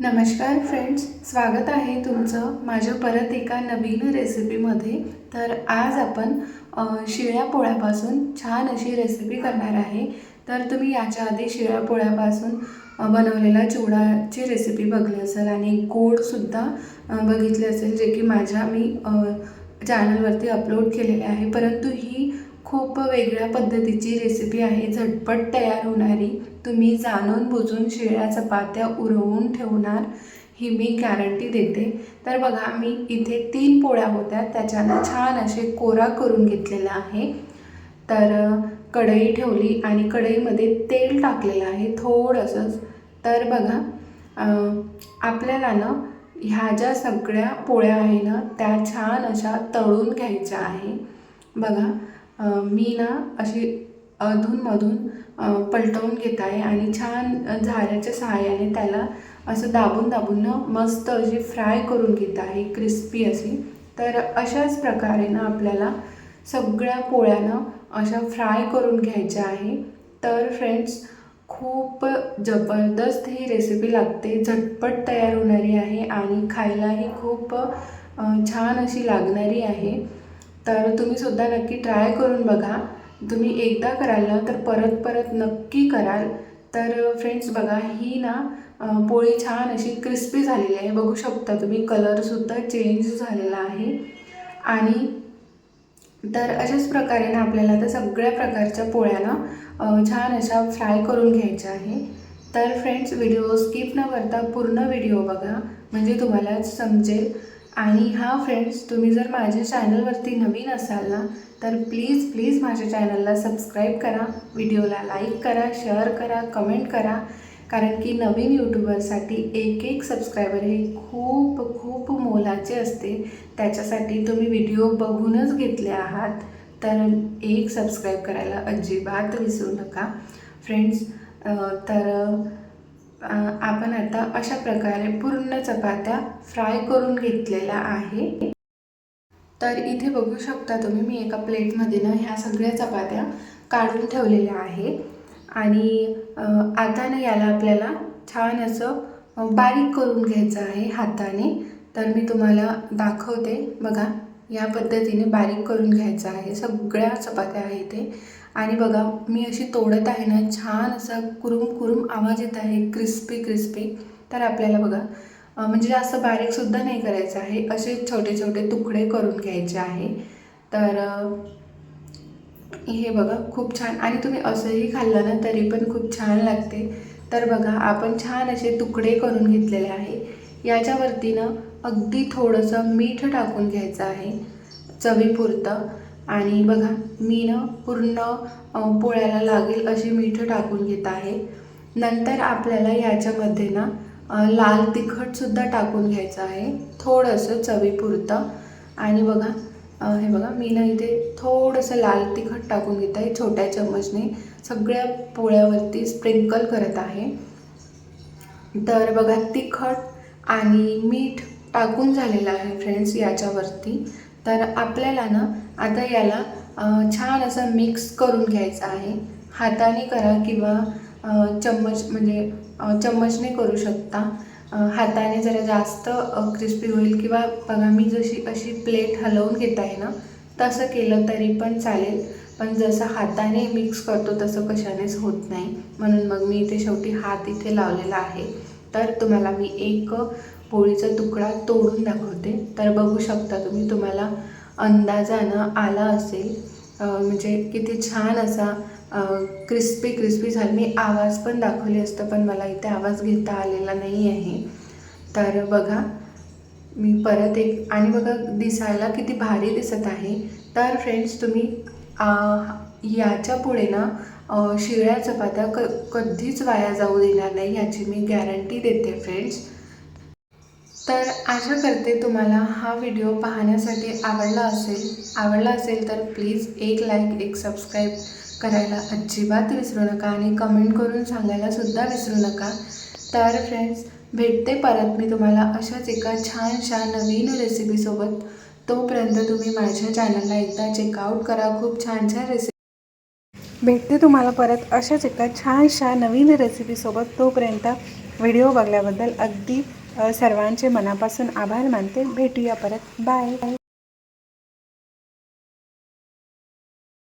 नमस्कार फ्रेंड्स स्वागत आहे तुमचं माझ्या परत एका नवीन रेसिपीमध्ये तर आज आपण शिळ्या पोळ्यापासून छान अशी रेसिपी करणार आहे. तर तुम्ही याच्या आधी शिळ्या पोळ्यापासून बनवलेला चिवडाची रेसिपी बघली असेल आणि गोडसुद्धा बघितले असेल जे की माझ्या मी चॅनलवरती अपलोड केलेले आहे. परंतु ही खूप वेगळ्या पद्धतीची रेसिपी आहे. झटपट तयार होणारी. तुम्ही जाणून बुजून शिळ्या चपात्या उरवून ठेवणार ही मी गॅरंटी देते. तर बघा मी इथे तीन पोळ्या होत्या. त्याच्यानं छान असे कोरा करून घेतलेला आहे. तर कढई ठेवली आणि कढईमध्ये तेल टाकलेलं आहे थोडंसंच. तर बघा आपल्याला ना ह्या ज्या सगळ्या पोळ्या आहे ना त्या छान अशा तळून घ्यायच्या आहे. बघा मी ना अशी अधूनमधून पलटवून घेत आहे आणि छान झाऱ्याच्या सहाय्याने त्याला असं दाबून दाबून ना मस्त अशी फ्राय करून घेत आहे क्रिस्पी अशी. तर अशाच प्रकारे ना आपल्याला सगळ्या पोळ्यानं अशा फ्राय करून घ्यायच्या आहे. तर फ्रेंड्स खूप जबरदस्त ही रेसिपी लागते झटपट तयार होणारी आहे आणि खायलाही खूप छान अशी लागणारी आहे. तर तुम्ही सुद्धा नक्की ट्राय करून बघा. तुम्ही एकदा कराल ना तर परत परत नक्की कराल. तर फ्रेंड्स बघा ही ना पोळी छान अशी क्रिस्पी झालेली आहे. बघू शकता तुम्ही कलरसुद्धा चेंज झालेला आहे. आणि तर अशाच प्रकारे ना आपल्याला आता सगळ्या प्रकारच्या पोळ्याना छान अशा फ्राय करून घ्यायच्या आहे. तर फ्रेंड्स व्हिडिओ स्किप न करता पूर्ण व्हिडिओ बघा. म्हणजे तुम्हाला समजेल. आणि हा फ्रेंड्स तुम्ही जर माझ्या चॅनलवरती नवीन असाल ना तर प्लीज प्लीज माझ्या चॅनलला सबस्क्राईब करा व्हिडिओला लाईक करा शेअर करा कमेंट करा. कारण की नवीन यूट्यूबरसाठी एक एक सबस्क्रायबर हे खूप खूप मोलाचे असते. त्याच्यासाठी तुम्ही व्हिडिओ बघूनच घेतले आहात तर एक सबस्क्राईब करायला अजिबात विसरू नका. फ्रेंड्स तर आपण आता अशा प्रकारे पूर्ण चपात्या फ्राय करून घेतलेल्या आहे. तर इथे बघू शकता तुम्ही मी एका प्लेटमध्ये ना ह्या सगळ्या चपात्या काढून ठेवलेल्या आहे. आणि आता ना याला आपल्याला छान असं बारीक करून घ्यायचं आहे हाताने. तर मी तुम्हाला दाखवते. बघा या पद्धतीने बारीक करून घ्यायचं आहे. सगळ्या चपात्या आहे ते आणि बघा मी अशी तोडत आहे ना छान असा कुरुम कुरुम आवाज येत आहे क्रिस्पी क्रिस्पी तर आपल्याला बघा म्हणजे जास्त बारीकसुद्धा नाही करायचं आहे असे छोटे छोटे तुकडे करून घ्यायचे आहे. तर हे बघा खूप छान. आणि तुम्ही असंही खाल्लं ना तरी पण खूप छान लागते. तर बघा आपण छान असे तुकडे करून घेतलेले आहे. याच्यावरती ना अगदी थोडंसं मीठ टाकून घ्यायचं आहे. चवीपुरतं. आणि बघा मी ना पूर्ण पोळ्याला लागेल अशी मीठ टाकून घेत आहे. नंतर आपल्याला याच्यामध्ये ना लाल तिखटसुद्धा टाकून घ्यायचं आहे. थोडंसं चवीपुरतं. आणि बघा हे बघा मी ना इथे थोडंसं लाल तिखट टाकून घेत आहे छोट्या चम्मचने. सगळ्या पोळ्यावरती स्प्रिंकल करत आहे. तर बघा तिखट आणि मीठ टाकून झालेलं आहे फ्रेंड्स याच्यावरती. तर आपल्याला ना आता याला छान असं मिक्स करून घ्यायचं आहे. हाताने करा किंवा चम्मच म्हणजे चम्मचने करू शकता. हाताने जरा जास्त क्रिस्पी होईल किंवा बघा मी जशी अशी प्लेट हलवून घेत आहे ना तसं केलं तरी पण चालेल. पण जसं हाताने मिक्स करतो तसं कशानेच होत नाही. म्हणून मग मी इथे शेवटी हात इथे लावलेला आहे. तर तुम्हाला मी एक पोळीचा तुकडा तोडून दाखवते. तर बघू शकता तुम्ही तुम्हाला अंदाजानं आला असेल. म्हणजे किती छान असा क्रिस्पी क्रिस्पी झाला. मी आवाज पण दाखवले असतं पण मला इथे आवाज घेता आलेला नाही आहे. तर बघा मी परत एक आणि बघा दिसायला किती भारी दिसत आहे. तर फ्रेंड्स तुम्ही याच्यापुढे ना शिळ्या चपात्या क कधीच वाया जाऊ देणार नाही याची मी गॅरंटी देते फ्रेंड्स तर आशा करते तुम्हाला हा व्हिडिओ पाहण्यासाठी आवडला असेल. आवडला असेल तर प्लीज एक लाईक एक सबस्क्राईब करायला अजिबात विसरू नका आणि कमेंट करून सांगायला सुद्धा विसरू नका. तर फ्रेंड्स भेटते परत. मी तुम्हाला अशाच एका छानशा नवीन रेसिपीसोबत तोपर्यंत तुम्ही माझ्या चॅनलला एकदा चेकआउट करा. खूप छान छान रेसिपी भेटते तुम्हाला परत अशाच एका छानशा नवीन रेसिपीसोबत तोपर्यंत व्हिडिओ बघल्याबद्दल अगदी सर्वांचे मनापासून आभार मानते. भेटूया परत. बाय